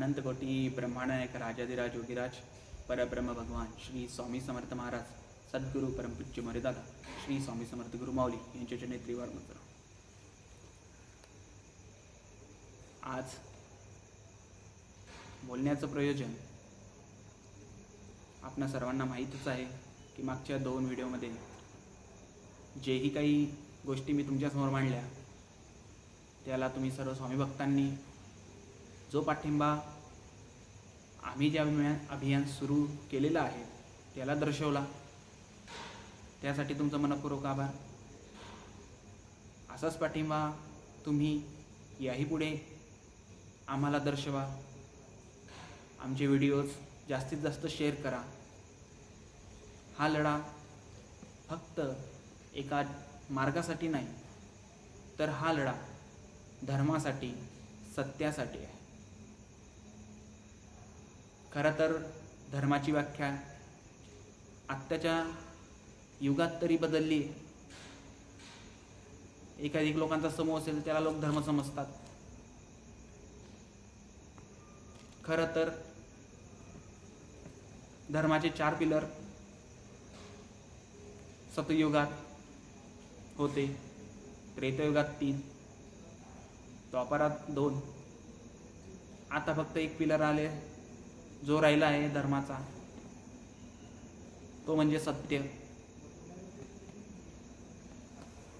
अनंतकोटी ब्रह्मानायक राजाधिराज योगीराज परब्रह्म भगवान श्री स्वामी समर्थ महाराज सद्गुरू परमपूज्य मर्यादा श्री स्वामी समर्थ गुरुमाऊली यांच्या नेत्रीवर मंत्र आज बोलण्याचं प्रयोजन आपणा सर्वांना माहीतच आहे की मागच्या दोन व्हिडिओमध्ये जेही काही गोष्टी मी तुमच्यासमोर मांडल्या त्याला तुम्ही सर्व स्वामी भक्तांनी जो पाठिंबा आम्ही जे अभियान अभियान सुरू केलेलं आहे त्याला दर्शवला. त्यासाठी तुमचा मनपूर्वक आभार. असाच पाठिंबा तुम्ही याही पुढे आम्हाला दर्शवा. आमचे व्हिडिओज जास्तीत जास्त शेअर करा. हा लढा फक्त एका मार्गासाठी नाही तर हा लढा धर्मासाठी सत्यासाठी आहे. खरं तर धर्माची व्याख्या आत्ताच्या युगात तरी बदलली एकाधिक लोकांचा समूह असेल त्याला लोक धर्म समजतात. खरं तर धर्माचे चार पिलर सतयुगात होते. त्रेतयुगात तीन द्वापरात दोन. आता फक्त एक पिलर आले. जो राहिला आहे धर्माचा तो म्हणजे सत्य.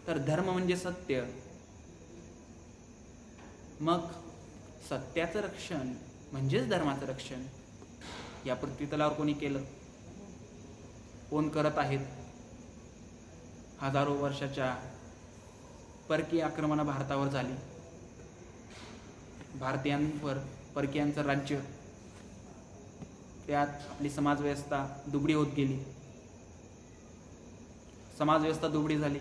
तर धर्म म्हणजे सत्य. मग सत्याचं रक्षण म्हणजेच धर्माचं रक्षण या पृथ्वीतलावर कोणी केलं? कोण करत आहेत? हजारो वर्षाच्या परकीय आक्रमणं भारतावर झाली. भारतीयांवर परकीयांचं राज्य. त्यात आपली समाजव्यवस्था दुबळी होत गेली. समाजव्यवस्था दुबळी झाली.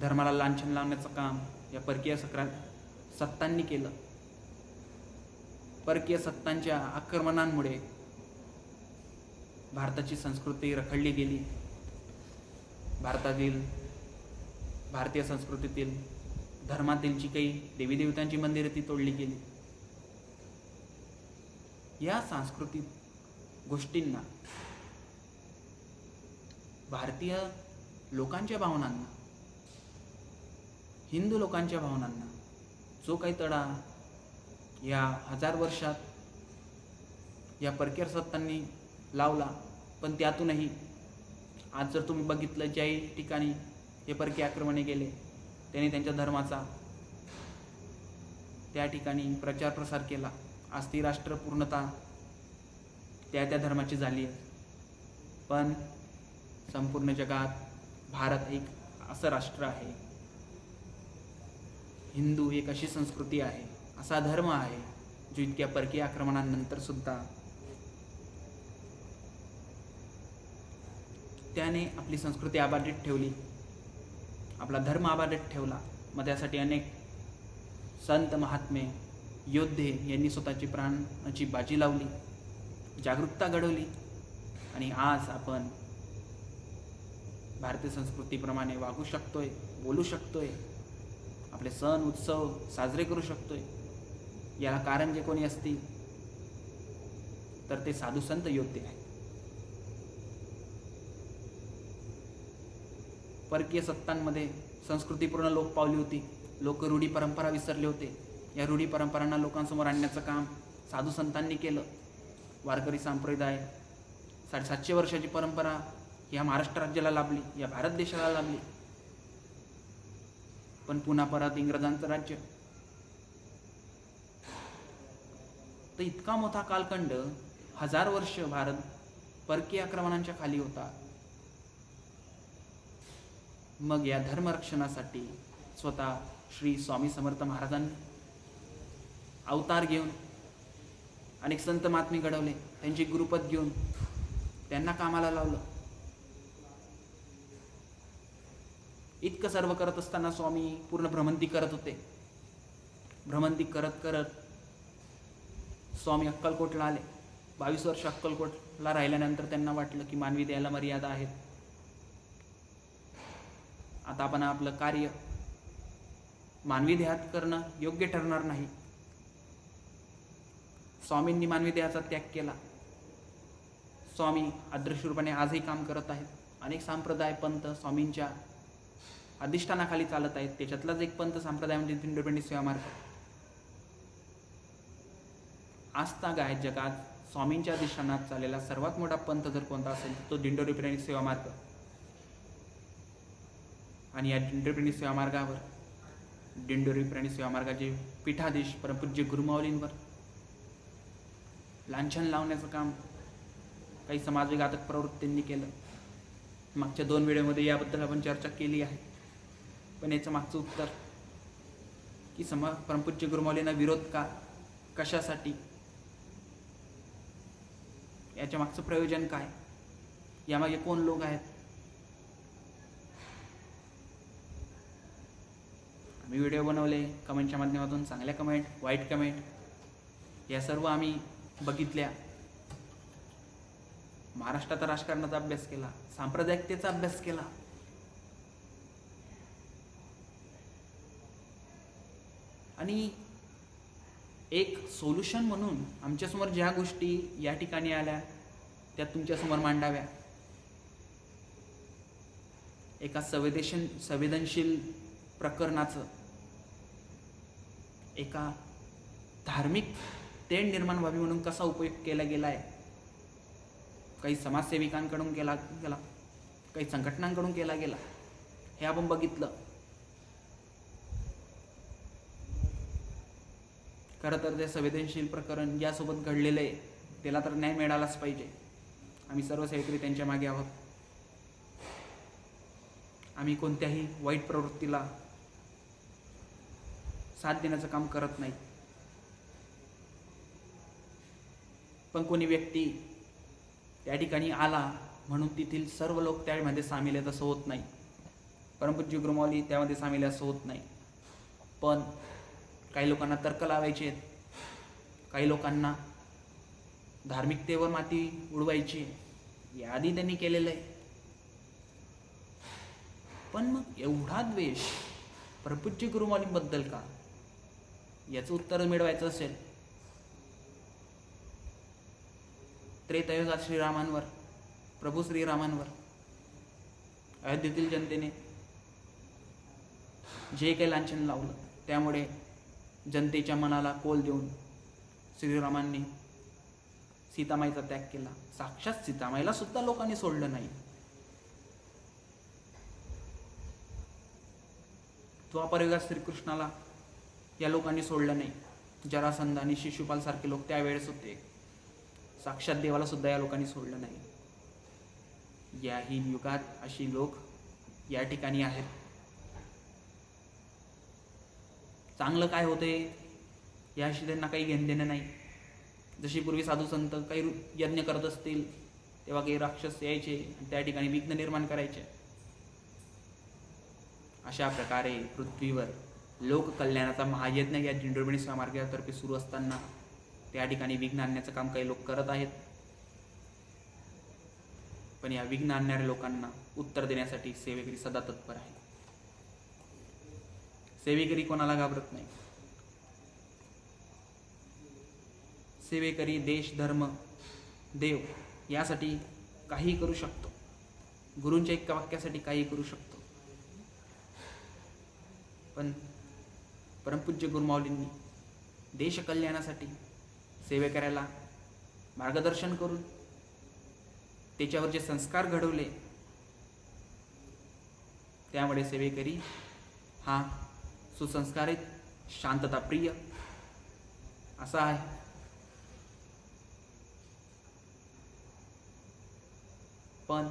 धर्माला लांछन लावण्याचं काम या परकीय सक्रा सत्तांनी केलं. परकीय सत्तांच्या आक्रमणांमुळे भारताची संस्कृती रखडली गेली. भारतातील भारतीय संस्कृतीतील धर्मातील जी काही देवीदेवतांची मंदिरं ती तोडली गेली. या सांस्कृतिक गोष्टींना भारतीय लोकांच्या भावनांना हिंदू लोकांच्या भावनांना जो काही तडा या हजार वर्षात या परकीय सत्तांनी लावला पण त्यातूनही आज जर तुम्ही बघितलं ज्याही ठिकाणी हे परकीय आक्रमणे गेले त्यांनी त्यांच्या धर्माचा त्या ठिकाणी प्रचार प्रसार केला. आज ती राष्ट्र पूर्णतः त्या त्या धर्माची झाली आहे. पण संपूर्ण जगात भारत एक असं राष्ट्र आहे. हिंदू एक अशी संस्कृती आहे असा धर्म आहे जो इतक्या परकीय आक्रमणानंतर सुद्धा त्याने आपली संस्कृती अबाधित ठेवली. आपला धर्म अबाधित ठेवला. मग त्यासाठी अनेक संत महात्मे योद्धे यांनी स्वतःची प्राणाची बाजी लावली जागरूकता घडवली आणि आज आपण भारतीय संस्कृतीप्रमाणे वागू शकतोय बोलू शकतोय आपले सण उत्सव साजरे करू शकतोय. याला कारण जे कोणी असतील तर ते साधू संत योद्धे आहेत. परकीय सत्तांमध्ये संस्कृती पूर्ण लोप पावली होती. लोक रूढी परंपरा विसरले होते. या रूढी परंपरांना लोकांसमोर आणण्याचं काम साधू संतांनी केलं. वारकरी संप्रदाय साडेसातशे वर्षाची परंपरा या महाराष्ट्र राज्याला लाभली या भारत देशाला लाभली. पण पुन्हा परत इंग्रजांचं राज्य. तर इतका मोठा कालखंड हजार वर्ष भारत परकीय आक्रमणांच्या खाली होता. मग या धर्मरक्षणासाठी स्वतः श्री स्वामी समर्थ महाराजांनी अवतार घेऊन अनेक संत महात्मे घडवले त्यांची गुरुपद घेऊन त्यांना कामाला लावलं. इतकं सर्व करत असताना स्वामी पूर्ण भ्रमंती करत होते. भ्रमंती करत करत स्वामी अक्कलकोटला आले. बावीस वर्ष अक्कलकोटला राहिल्यानंतर त्यांना वाटलं की मानवी द्यायला मर्यादा आहेत. आता आपण आपलं कार्य मानवी देहात करणं योग्य ठरणार नाही. स्वामींनी मानवी देहाचा त्याग केला. स्वामी अदृश्यरूपाने आजही काम करत आहेत. अनेक संप्रदाय पंथ स्वामींच्या अधिष्ठानाखाली चालत आहेत. त्याच्यातलाच एक पंथ संप्रदाय म्हणजे इंडिपेंडेंट सेवा मार्ग आहे जगात स्वामींच्या अधिष्ठानात चाललेला सर्वात मोठा पंथ जर कोणता असेल तो दिंडोरी प्रेणी सेवा मार्ग आणि या दिंडोरी सेवामार्गावर सेवा मार्गावर दिंडोरी प्राणी सेवा मार्गाचे पीठाधीश परमपूज्य गुरुमावलींवर लांछन लावण्याचं काम काही समाजविघातक प्रवृत्तींनी केलं. मागच्या दोन व्हिडिओमध्ये याबद्दल आपण चर्चा केली आहे. पण याचं मागचं उत्तर की समा परमपूज्य गुरुमाऊलींना विरोध का? कशासाठी? याच्या मागचं प्रयोजन काय? यामागे कोण लोक आहेत? आम्ही व्हिडिओ बनवले कमेंटच्या माध्यमातून चांगल्या कमेंट वाईट कमेंट या सर्व आम्ही बघितल्या. महाराष्ट्राचा राजकारणाचा अभ्यास केला सांप्रदायिकतेचा अभ्यास केला. आणि एक सोल्युशन म्हणून आमच्यासमोर ज्या गोष्टी या ठिकाणी आल्या त्या तुमच्यासमोर मांडाव्या. एका संवेदनशील संवेदनशील प्रकरणाचं एका धार्मिक तेढ निर्माण व्हावी म्हणून कसा उपयोग केला गेला आहे काही समाजसेविकांकडून केला गेला काही संघटनांकडून केला गेला हे आपण बघितलं. खरं तर ते संवेदनशील प्रकरण ज्यासोबत घडलेलं आहे त्याला तर न्याय मिळालाच पाहिजे. आम्ही सर्व सेवेकरी त्यांच्या मागे आहोत. आम्ही कोणत्याही वाईट प्रवृत्तीला साथ देण्याचं काम करत नाही. पण कोणी व्यक्ती त्या ठिकाणी आला म्हणून तेथील सर्व लोक त्यामध्ये सामील आहेत असं होत नाही. परमपूज्य गुरुमौली त्यामध्ये सामील असं होत नाही. पण काही लोकांना तर्क लावायचे आहेत. काही लोकांना धार्मिकतेवर माती उडवायची आहे. त्यांनी केलेलं आहे. पण मग एवढा द्वेष प्रपूज्य गुरुमाऊलींबद्दल का? याचं उत्तर मिळवायचं असेल. त्रेतयुगात श्रीरामांवर प्रभू श्रीरामांवर अयोध्येतील जनतेने जे काही लांछन लावलं त्यामुळे जनतेच्या मनाला कोल देऊन श्रीरामांनी सीतामाईचा त्याग केला. साक्षात सीतामाईला सुद्धा लोकांनी सोडलं नाही. द्वापरयुगात श्रीकृष्णाला या लोकांनी सोडलं नाही. जरासंध आणि शिशुपाल सारखे लोक त्यावेळेस होते. साक्षात देवाला सुद्धा या लोकांनी सोडलं नाही. याही युगात अशी लोक या ठिकाणी आहेत. चांगलं काय होते याशी त्यांना काही घेणं देणं नाही. जशी पूर्वी साधू संत काही यज्ञ करत असतील तेव्हा काही राक्षस यायचे आणि त्या ठिकाणी विघ्न निर्माण करायचे. अशा प्रकारे पृथ्वीवर लोककल्याणाचा महायज्ञ या दिंडोरबणी समार्गातर्फे सुरू असताना त्या ठिकाणी विघ्न आणण्याचं काम काही लोक करत आहेत. पण या विघ्न आणणाऱ्या लोकांना उत्तर देण्यासाठी सेवेकरी सदा तत्पर आहे सेवेकरी कोणाला घाबरत नाही? सेवेकरी देश धर्म देव यासाठी काहीही करू शकतो. गुरूंच्या एका वाक्यासाठी काही करू शकतो. पण परमपूज्य गुरुमाऊलींनी देशकल्याणासाठी सेवे करायला मार्गदर्शन करून त्याच्यावर जे संस्कार घडवले. त्यामुळे सेवेकरी हा सुसंस्कारित शांतताप्रिय असा आहे. पण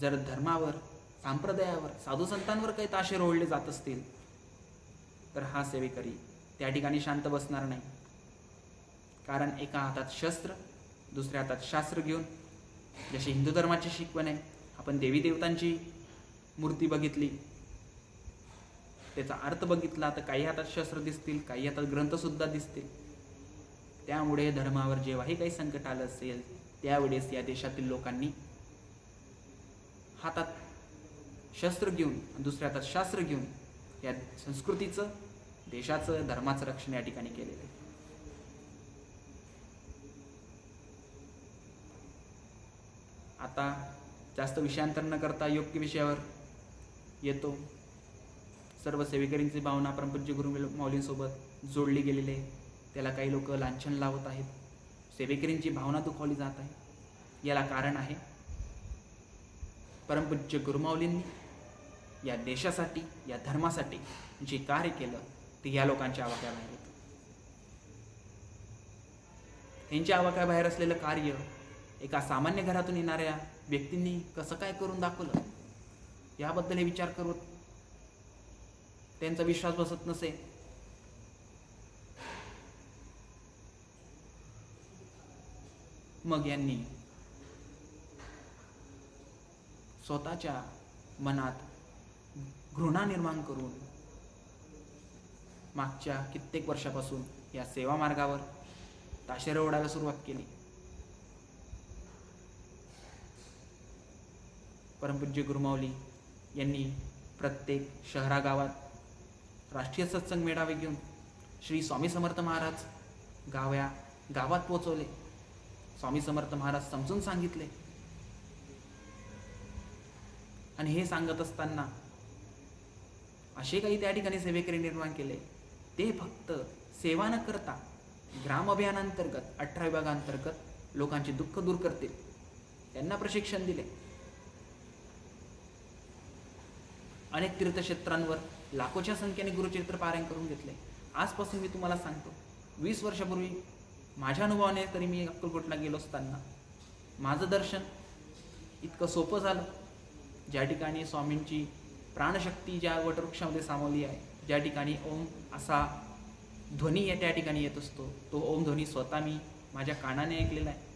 जर धर्मावर संप्रदायावर साधू संतांवर काही ताशे रोवले जात असतील तर हा सेवेकरी त्या ठिकाणी शांत बसणार नाही. कारण एका हातात शस्त्र दुसऱ्या हातात शास्त्र घेऊन. जशी हिंदू धर्माची शिकवण आहे आपण देवी देवतांची मूर्ती बघितली. त्याचा अर्थ बघितला तर काही हातात शस्त्र दिसतील काही हातात ग्रंथसुद्धा दिसतील. त्यामुळे धर्मावर जेव्हाही काही संकट आलं असेल त्यावेळेस या देशातील लोकांनी हातात शस्त्र घेऊन दुसऱ्या हातात शास्त्र घेऊन या संस्कृतीचं देशाचं धर्माचं रक्षण या ठिकाणी केलेलं आहे. आता जास्त विषयांतर न करता योग्य विषयावर येतो. सर्व सेवेकरींची भावना परमपूज्य गुरु माऊलींसोबत जोडली गेलेली आहे. त्याला काही लोक लांछन लावत आहेत. सेवेकरींची भावना दुखावली जात आहे. याला कारण आहे परमपूज्य गुरुमाऊलींनी या देशासाठी या धर्मासाठी जे कार्य केलं ते या लोकांच्या आवाक्याबाहेर होतं यांच्या आवाक्याबाहेर असलेलं कार्य एका सामान्य घरातून येणाऱ्या व्यक्तींनी कसं काय करून दाखवलं? याबद्दल हे विचार करत त्यांचा विश्वास बसत नसे. मग यांनी स्वतःच्या मनात घृणा निर्माण करून मागच्या कित्येक वर्षापासून या सेवा मार्गावर ताशेरे ओढायला सुरुवात केली. परमपूज्य गुरुमाऊली यांनी प्रत्येक शहरागावात राष्ट्रीय सत्संग मेळावे घेऊन श्री स्वामी समर्थ महाराज गाव्या गावात पोचवले स्वामी समर्थ महाराज समजून सांगितले. आणि हे सांगत असताना असे काही त्या ठिकाणी सेवेकरी निर्माण केले. ते फक्त सेवा न करता ग्राम अभियानांतर्गत अठरा विभागांतर्गत लोकांचे दुःख दूर करतील. त्यांना प्रशिक्षण दिले. अनेक तीर्थक्षेत्रांवर लाखोच्या संख्येने गुरुचरित्र पारायण करून घेतले. आजपासून मी तुम्हाला सांगतो वीस वर्षापूर्वी माझ्या अनुभवाने तरी मी अक्कलकोटला गेलो असताना माझं दर्शन इतकं सोपं झालं. ज्या ठिकाणी स्वामींची प्राणशक्ती ज्या वटवृक्षामध्ये सामावली आहे ज्या ठिकाणी ओम असा ध्वनी या त्या ठिकाणी येत असतो तो ओम ध्वनी स्वतः मी माझ्या कानाने ऐकलेला आहे.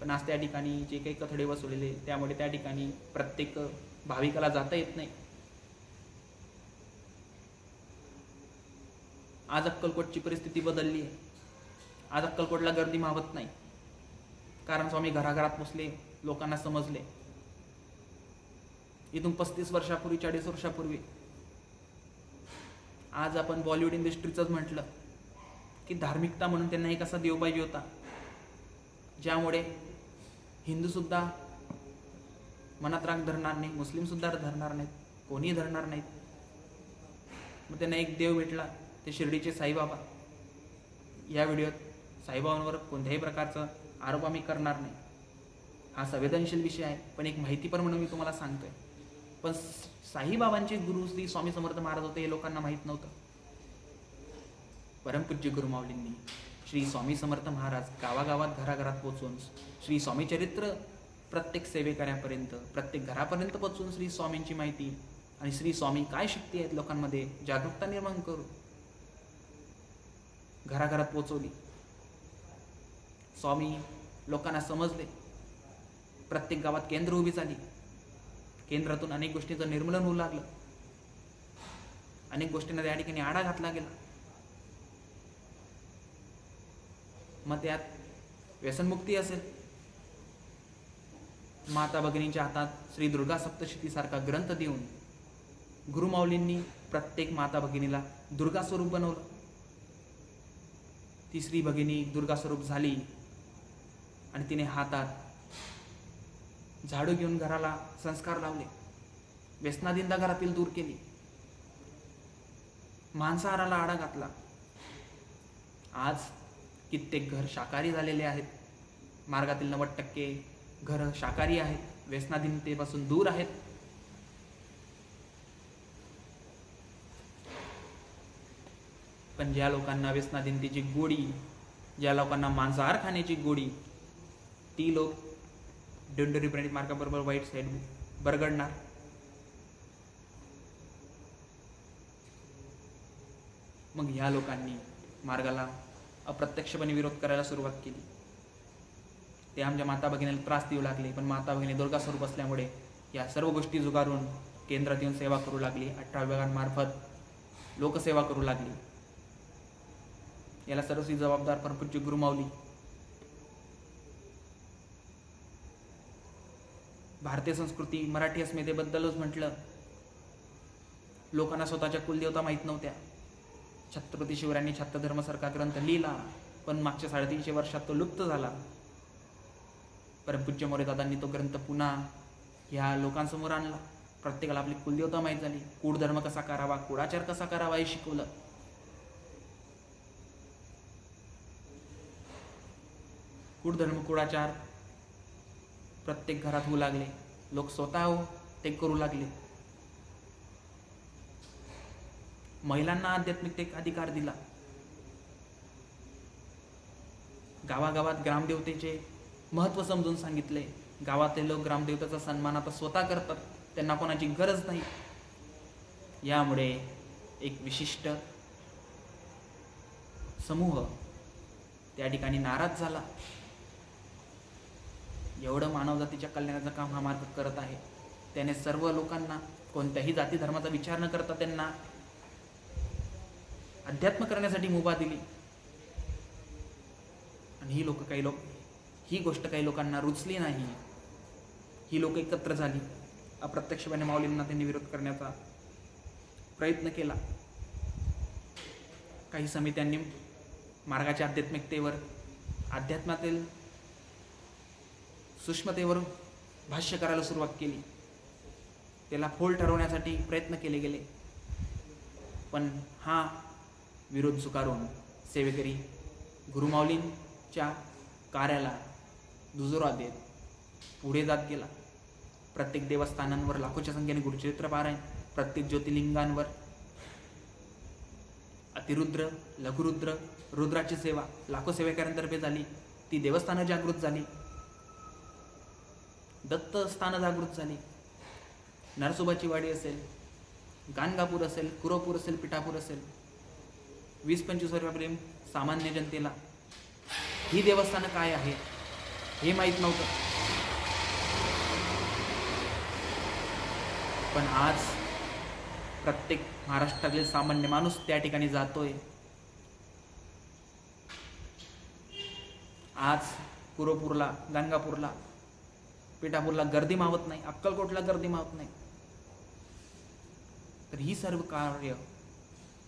पण आज त्या ठिकाणी जे काही कथडे बसवलेले त्यामुळे त्या ठिकाणी प्रत्येक भाविकाला जाता येत नाही. आज अक्कलकोटची परिस्थिती बदलली आहे. आज अक्कलकोटला गर्दी मावत नाही. कारण स्वामी घराघरात पोचले लोकांना समजले. इथून पस्तीस वर्षापूर्वी चाळीस वर्षापूर्वी आज आपण बॉलिवूड इंडस्ट्रीचंच म्हटलं की धार्मिकता म्हणून त्यांना एक असा देव पाहिजे होता ज्यामुळे हिंदूसुद्धा मनात राग धरणार नाही मुस्लिमसुद्धा धरणार नाहीत कोणीही धरणार नाहीत. मग त्यांना एक देव भेटला. ते शिर्डीचे साईबाबा. या व्हिडिओत साईबाबांवर कोणत्याही प्रकारचा आरोप आम्ही करणार नाही. हा संवेदनशील विषय आहे पण एक माहिती पण म्हणून मी तुम्हाला सांगतोय. पण साईबाबांचे गुरु श्री स्वामी समर्थ महाराज होते हे लोकांना माहीत नव्हतं. परमपूज्य गुरुमाऊलींनी श्री स्वामी समर्थ महाराज गावागावात घराघरात पोचून श्री स्वामी चरित्र प्रत्येक सेवेकऱ्यापर्यंत प्रत्येक घरापर्यंत पोचून श्री स्वामींची माहिती आणि श्री स्वामी काय शक्ती आहेत लोकांमध्ये जागरूकता निर्माण करू घराघरात पोचवली स्वामी लोकांना समजले. प्रत्येक गावात केंद्र उभी झाली. केंद्रातून अनेक गोष्टींचं निर्मूलन होऊ लागलं. अनेक गोष्टींना त्या ठिकाणी आडा घातला गेला. मग त्यात व्यसनमुक्ती असेल. माता भगिनींच्या हातात श्री दुर्गा सप्तशती सारखा ग्रंथ देऊन गुरुमाऊलींनी प्रत्येक माता भगिनीला दुर्गा स्वरूप बनवलं. तिसरी भगिनी दुर्गा स्वरूप झाली आणि तिने हातात झाडू घेऊन घराला संस्कार लावले. व्यसनादिंदा घरातील दूर केली. मांसाहाराला आडा घातला. आज कित्येक घर शाकाहारी झालेले आहेत. मार्गातील नव्वद टक्के घरं शाकाहारी आहेत. व्यसनाधीनतेपासून दूर आहेत. पण ज्या लोकांना व्यसनाधीनतेची गोडी ज्या लोकांना मांसाहार खाण्याची गोडी ती लोक डोंडोरी ब्रँड मार्गाबरोबर वाईट साईड बरगडणार. मग ह्या लोकांनी मार्गाला अप्रत्यक्षपणे विरोध करायला सुरुवात केली. ते आमच्या माता भगिनीला त्रास देऊ लागले पण माता भगिनी दुर्गा स्वरूप असल्यामुळे या सर्व गोष्टी जुगारून केंद्रात येऊन सेवा करू लागली. अठरा विभागांमार्फत लोकसेवा करू लागली. याला सर्वस्वी जबाबदार परमपूज्य गुरुमाऊली भारतीय संस्कृती मराठी अस्मितेबद्दलच म्हटलं लोकांना स्वतःच्या कुलदेवता माहीत नव्हत्या. छत्रपती शिवरायांनी छत्रधर्मसारखा ग्रंथ लिहिला पण मागच्या साडेतीनशे वर्षात तो लुप्त झाला. परमपूज्य मोरेदादांनी तो ग्रंथ पुन्हा ह्या लोकांसमोर आणला. प्रत्येकाला आपली कुलदेवता माहीत झाली. कुळधर्म कसा करावा कुळाचार कसा करावा हे शिकवलं. कुळधर्म कुळाचार प्रत्येक घरात होऊ लागले. लोक स्वतः हो ते करू लागले. महिलांना आध्यात्मिक अधिकार दिला. गावागावात ग्रामदेवतेचे महत्त्व समजून सांगितले. गावातले लोक ग्रामदेवतेचा सन्मान आता स्वतः करतात त्यांना कोणाची गरज नाही. यामुळे एक विशिष्ट समूह त्या ठिकाणी नाराज झाला. एवढं मानवजातीच्या कल्याणाचं काम हा मार्ग करत आहे. त्याने सर्व लोकांना कोणत्याही जाती धर्माचा विचार न करता त्यांना अध्यात्म करण्यासाठी मुभा दिली. आणि ही लोक काही लोक ही गोष्ट काही लोकांना रुचली नाही. ही लोक एकत्र झाली. अप्रत्यक्षपणे माऊलींना त्यांनी विरोध करण्याचा प्रयत्न केला. काही समित्यांनी मार्गाच्या आध्यात्मिकतेवर अध्यात्मातील सूक्ष्मतेवर भाष्य करायला सुरुवात केली. त्याला फोल ठरवण्यासाठी प्रयत्न केले गेले. पण हा विरोध स्वीकारून सेवेकरी गुरुमाऊलींच्या कार्याला दुजोरा देत पुढे जात गेला. प्रत्येक देवस्थानांवर लाखोच्या संख्येने गुरुचरित्र पारायण प्रत्येक ज्योतिर्लिंगांवर अतिरुद्र लघुरुद्र रुद्राची सेवा लाखो सेवेकऱ्यांतर्फे झाली. ती देवस्थानं जागृत झाली. दत्त स्थानं जागृत झाली. नरसोबाची वाडी असेल गाणगापूर असेल कुरोपूर असेल पिठापूर असेल. वीस पंचवीस वर्षापर्यंत सामान्य जनतेला ही देवस्थानं काय आहे हे माहीत नव्हतं. पण आज प्रत्येक महाराष्ट्रातील सामान्य माणूस त्या ठिकाणी जातोय. आज कुरोपूरला गंगापूरला पिठापूरला गर्दी मावत नाही अक्कलकोटला गर्दी मावत नाही. तर ही सर्व कार्य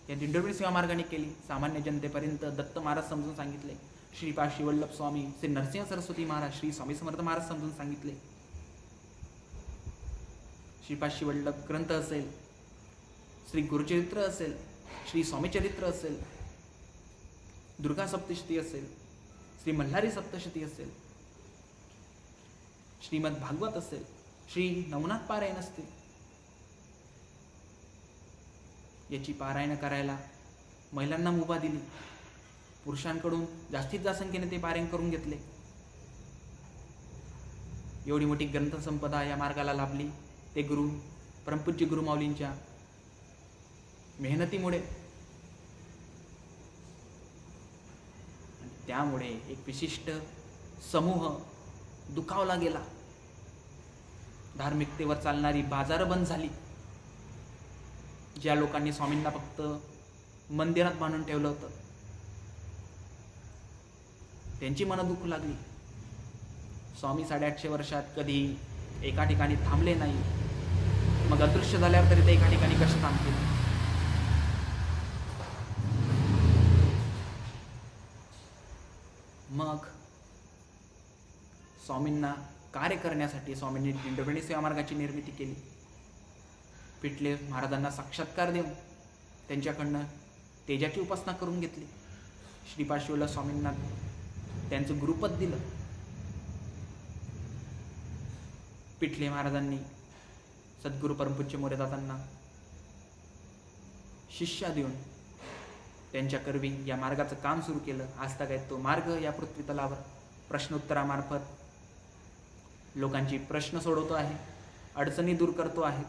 या दिंडोरी सेवा मार्गाने केली. सामान्य जनतेपर्यंत दत्त महाराज समजून सांगितले. श्रीपा शिवल्लभ स्वामी श्री नरसिंह सरस्वती महाराज श्री स्वामी समर्थ महाराज समजून सांगितले. श्रीपा शिवल्लभ ग्रंथ असेल श्री गुरुचरित्र असेल श्री स्वामीचरित्र असेल दुर्गा सप्तशती असेल श्री मल्हारी सप्तशती असेल श्रीमद भागवत असेल श्री नवनाथ पारायण असते. याची पारायण करायला महिलांना मुभा दिली. पुरुषांकडून जास्तीत जास्त संख्येने ते पारायण करून घेतले. एवढी मोठी ग्रंथसंपदा या मार्गाला लाभली. ते गुरु परमपूज्य गुरुमाऊलींच्या मेहनतीमुळे. त्यामुळे एक विशिष्ट समूह दुखावला गेला. धार्मिकतेवर चालणारी बाजार बंद झाली. ज्या लोकांनी स्वामींना फक्त मंदिरात बांधून ठेवलं होतं त्यांची मनं दुखू लागली. स्वामी साडेआठशे वर्षात कधी एका ठिकाणी थांबले नाही. मग अदृश्य झाल्यावर तरी ते एका ठिकाणी कसे थांबतील? मग स्वामींना कार्य करण्यासाठी स्वामींनी दिंडोबणी सेवा मार्गाची निर्मिती केली. पिटले महाराजांना साक्षात्कार देऊन त्यांच्याकडनं तेजाची उपासना करून घेतली. श्रीपाशिवला स्वामींना त्यांचं गुरुपद दिलं. पिठले महाराजांनी सद्गुरू परमपूज्य मोरेदातांना शिष्या देऊन त्यांच्या करवी या मार्गाचं काम सुरू केलं. आज तक तो मार्ग या पृथ्वी तलावर प्रश्नोत्तरामार्फत लोकांची प्रश्न सोडवतो आहे अडचणी दूर करतो आहे.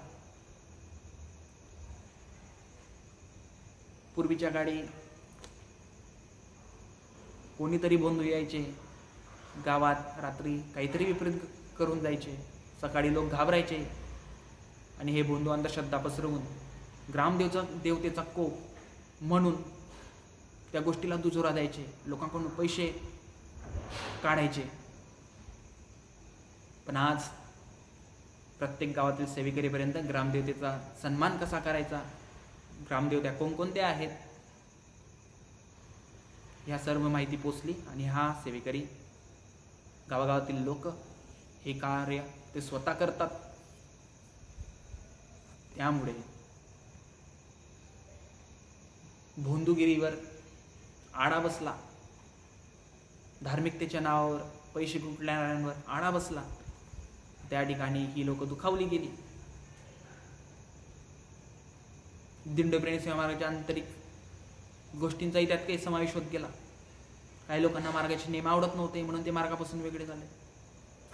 पूर्वीच्या काळी कोणीतरी बोंधू यायचे गावात रात्री काहीतरी विपरीत करून जायचे सकाळी लोक घाबरायचे आणि हे बोंधू अंधश्रद्धा पसरवून ग्रामदेवचा देवतेचा कोप म्हणून त्या गोष्टीला दुजोरा द्यायचे. लोकांकडून पैसे काढायचे. पण आज प्रत्येक गावातील सेवेकरीपर्यंत ग्रामदेवतेचा सन्मान कसा करायचा? ग्रामदेवत्या कोणकोणत्या आहेत? ह्या सर्व माहिती पोचली आणि हा सेवेकरी गावागावातील लोक हे कार्य ते स्वतः करतात. त्यामुळे भोंदूगिरीवर आडा बसला. धार्मिकतेच्या नावावर पैसे कुटणाऱ्यांवर आळा बसला. त्या ठिकाणी ही लोक दुखावली गेली. दिंडप्रेणी महाराजांच्या आंतरिक गोष्टींचाही त्यात काही समावेश होत गेला. काही लोकांना मार्गाचे नियम आवडत नव्हते म्हणून ते मार्गापासून वेगळे झाले.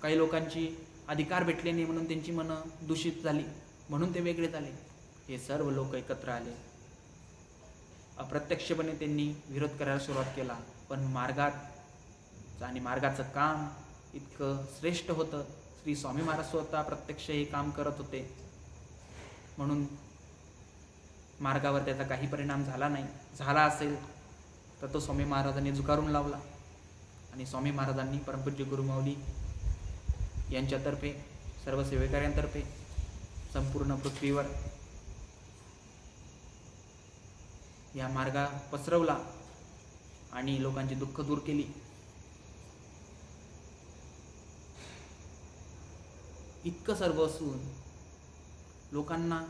काही लोकांची अधिकार भेटले नाही म्हणून त्यांची मनं दूषित झाली म्हणून ते वेगळे झाले. हे सर्व लोक एकत्र आले. अप्रत्यक्षपणे त्यांनी विरोध करायला सुरुवात केला. पण मार्गात आणि मार्गाचं काम इतकं श्रेष्ठ होतं श्री स्वामी महाराज स्वतः प्रत्यक्ष हे काम करत होते. म्हणून मार्गावर त्याचा काही परिणाम झाला नाही. झाला असेल तर तो स्वामी महाराजांनी झुकारून लावला. आणि स्वामी महाराजांनी परमपूज्य गुरुमाऊली यांच्यातर्फे सर्व सेवेकऱ्यांतर्फे संपूर्ण पृथ्वीवर या मार्गा पसरवला आणि लोकांची दुःख दूर केली. इतकं सर्व असून लोकांना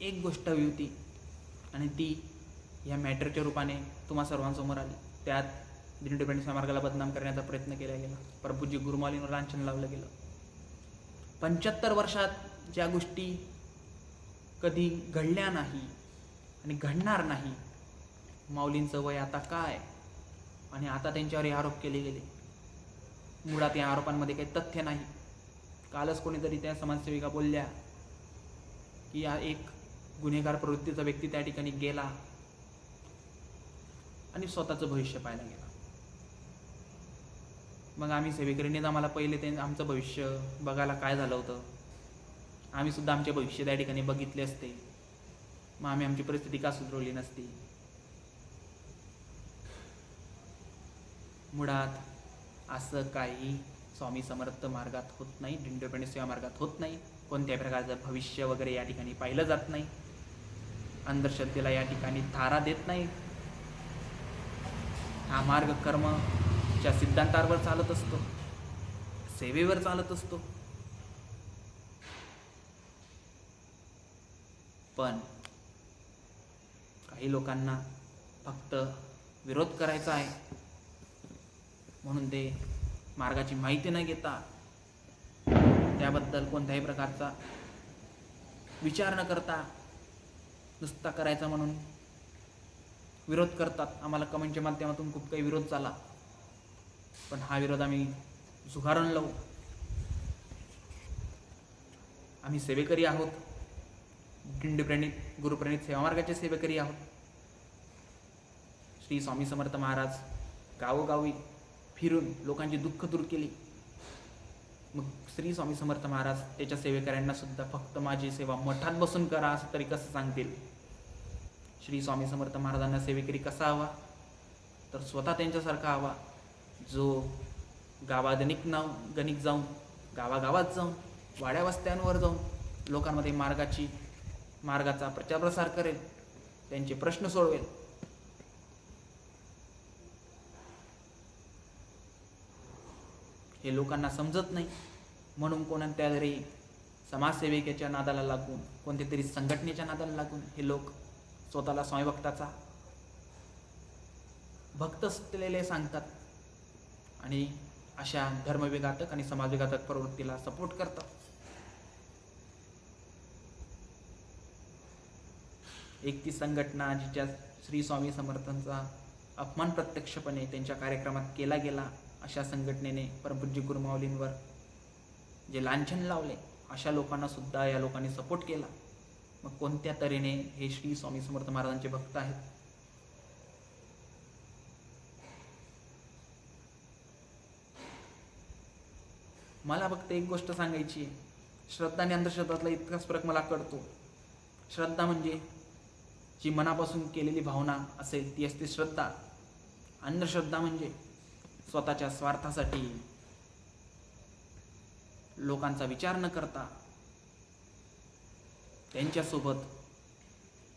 एक गोष्ट हवी होती आणि ती या मॅटरच्या रूपाने तुम्हा सर्वांसमोर आली. त्यात दिंडोपेंड मार्गाला बदनाम करण्याचा प्रयत्न केला गेला. प्रभूजी गुरुमालींवर लांछन लावलं गेलं. पंच्याहत्तर वर्षात ज्या गोष्टी कधी घडल्या नाही आणि घडणार नाही माऊलींचं वय आता काय? आणि आता त्यांच्यावर आरोप केले गेले. मुळात या आरोपांमध्ये काही तथ्य नाही. कालच कोणीतरी त्या समाजसेविका बोलल्या की या एक गुन्हेगार प्रवृत्तीचा व्यक्ती त्या ठिकाणी गेला आणि स्वतःचं भविष्य पाहायला गेला. मग आम्ही सेवेकरीने आम्हाला पहिले ते आमचं भविष्य बघायला काय झालं होतं? आम्ही सुद्धा आमचे भविष्य त्या ठिकाणी बघितले असते. मग आम्ही आमची परिस्थिती का सुधरवली नसती? मुळात असं काही स्वामी समर्थ मार्गात होत नाही दिंडोपणे सेवा मार्गात होत नाही. कोणत्याही प्रकारचं भविष्य वगैरे या ठिकाणी पाहिलं जात नाही. अंधश्रद्धेला या ठिकाणी थारा देत नाही. हा मार्ग कर्मच्या सिद्धांतावर चालत असतो. सेवेवर चालत असतो. पण काही लोकांना फक्त विरोध करायचा आहे. म्हणून ते मार्गाची माहिती न घेता त्याबद्दल कोणत्याही प्रकारचा विचार न करता नुसता करायचा म्हणून विरोध करतात. आम्हाला कमेंटच्या माध्यमातून खूप काही विरोध झाला. पण हा विरोध आम्ही झुगारून लावू. आम्ही सेवेकरी आहोत. दिंडप्रणित गुरुप्रणित सेवामार्गाचे सेवेकरी आहोत. श्री स्वामी समर्थ महाराज गावोगावी फिरून लोकांची दुःख दूर केली. मग श्री स्वामी समर्थ महाराज त्याच्या सेवेकऱ्यांना सुद्धा फक्त माझी सेवा मठात बसून करा असं तरी कसं सांगतील? श्री स्वामी समर्थ महाराजांना सेवेकरी कसा हवा? तर स्वतः त्यांच्यासारखा हवा. जो गावागणिक नाव गणिक जाऊन गावागावात जाऊन वाड्या वस्त्यांवर जाऊन लोकांमध्ये मार्गाची मार्गाचा प्रचार प्रसार करेल त्यांचे प्रश्न सोडवेल हे लोकांना समजत नाही. म्हणून कोणत्या तरी समाजसेविकेच्या नादाला लागून कोणत्या तरी संघटनेच्या नादाला लागून हे लोक स्वतःला स्वयंभक्ताचा भक्त असलेले सांगतात. आणि अशा धर्मविघातक आणि समाजविघातक प्रवृत्तीला सपोर्ट करतात. एक ती संघटना जिच्या श्री स्वामी समर्थांचा अपमान प्रत्यक्षपणे त्यांच्या कार्यक्रमात केला गेला. अशा संघटनेने परमपूज्य गुरुमाऊलींवर जे लांछन लावले अशा लोकांना सुद्धा या लोकांनी सपोर्ट केला. मग कोणत्या तऱ्हेने हे श्री स्वामी समर्थ महाराजांचे भक्त आहेत? मला फक्त एक गोष्ट सांगायची आहे. श्रद्धा आणि अंधश्रद्धातला इतकाच फरक मला कळतो. श्रद्धा म्हणजे जी मनापासून केलेली भावना असेल ती असते श्रद्धा. अंधश्रद्धा म्हणजे स्वतःच्या स्वार्थासाठी लोकांचा विचार न करता त्यांच्यासोबत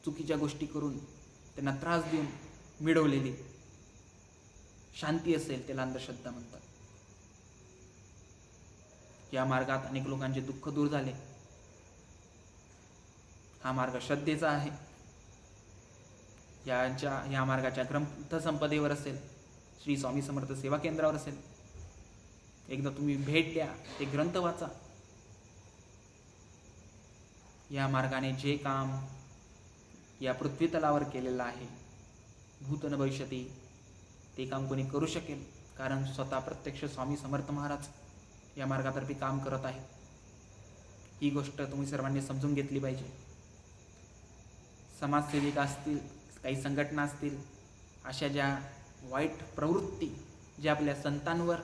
चुकीच्या गोष्टी करून त्यांना त्रास देऊन मिळवलेली शांती असेल त्याला अंधश्रद्धा म्हणतात. या मार्गात अनेक लोकांचे दुःख दूर झाले. हा मार्ग श्रद्धेचा आहे. याच्या या मार्गाच्या ग्रंथसंपदेवर असेल. श्री स्वामी समर्थ सेवा केंद्रावर असेल. एकदा तुम्ही भेट द्या ते ग्रंथ वाचा. या मार्गाने जे काम या पृथ्वीतलावर केलेलं आहे भूतन भविष्यती ते काम कोणी करू शकेल कारण स्वतः प्रत्यक्ष स्वामी समर्थ महाराज या मार्गातर्फे काम करत आहे ही गोष्ट तुम्ही सर्वांनी समजून घेतली पाहिजे. समाजसेविका असतील काही संघटना असतील अशा ज्या वाईट प्रवृत्ती जे आपल्या संतांवर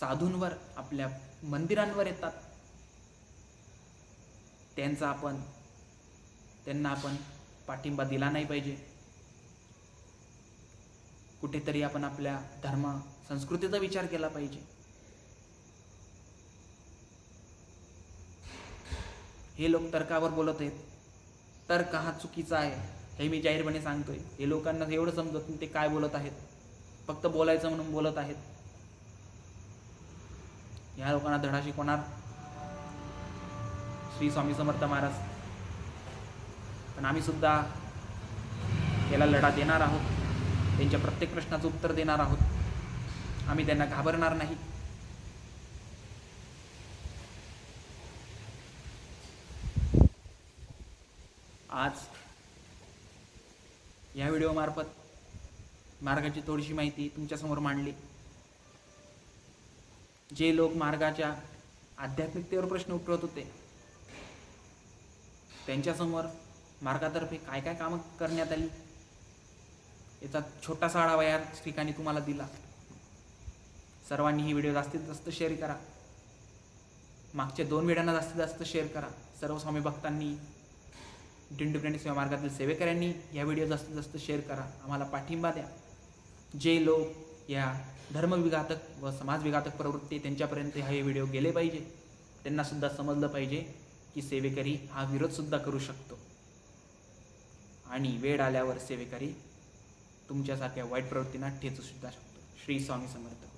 साधूंवर आपल्या मंदिरांवर येतात. त्यांचा आपण त्यांना आपण पाठिंबा दिला नाही पाहिजे. कुठेतरी आपण आपल्या धर्म संस्कृतीचा विचार केला पाहिजे. हे लोक तर्कावर बोलत आहेत. तर्क हा चुकीचा आहे हे मी जाहीरपणे सांगतोय. हे लोकांना एवढं समजत नाही ते काय बोलत आहेत. फक्त बोलायचं म्हणून बोलत आहेत. या लोकांना धडा शिकवणार श्री स्वामी समर्थ महाराज. पण आम्ही सुद्धा याला लढा देणार आहोत. त्यांच्या प्रत्येक प्रश्नाचं उत्तर देणार आहोत. आम्ही त्यांना घाबरणार नाही. आज या व्हिडिओमार्फत मार्गाची थोडीशी माहिती तुमच्यासमोर मांडली. जे लोक मार्गाच्या आध्यात्मिकतेवर प्रश्न उठवत होते त्यांच्यासमोर मार्गातर्फे काय काय कामं करण्यात आली याचा छोटासा आढावा या ठिकाणी तुम्हाला दिला. सर्वांनी ही व्हिडिओ जास्तीत जास्त शेअर करा. मागच्या दोन व्हिडिओना जास्तीत जास्त शेअर करा. सर्व स्वामी भक्तांनी दिंडुप्रेणी सेवा मार्गातील सेवेकऱ्यांनी या व्हिडिओ जास्तीत जास्त शेअर करा. आम्हाला पाठिंबा द्या. जे लोक या धर्मविघातक व समाजविघातक प्रवृत्ती त्यांच्यापर्यंत हे व्हिडिओ गेले पाहिजे. त्यांनासुद्धा समजलं पाहिजे की सेवेकरी हा विरोधसुद्धा करू शकतो. आणि वेळ आल्यावर सेवेकरी तुमच्यासारख्या वाईट प्रवृत्तींना ठेचू सुद्धा शकतो. श्री स्वामी समर्थ.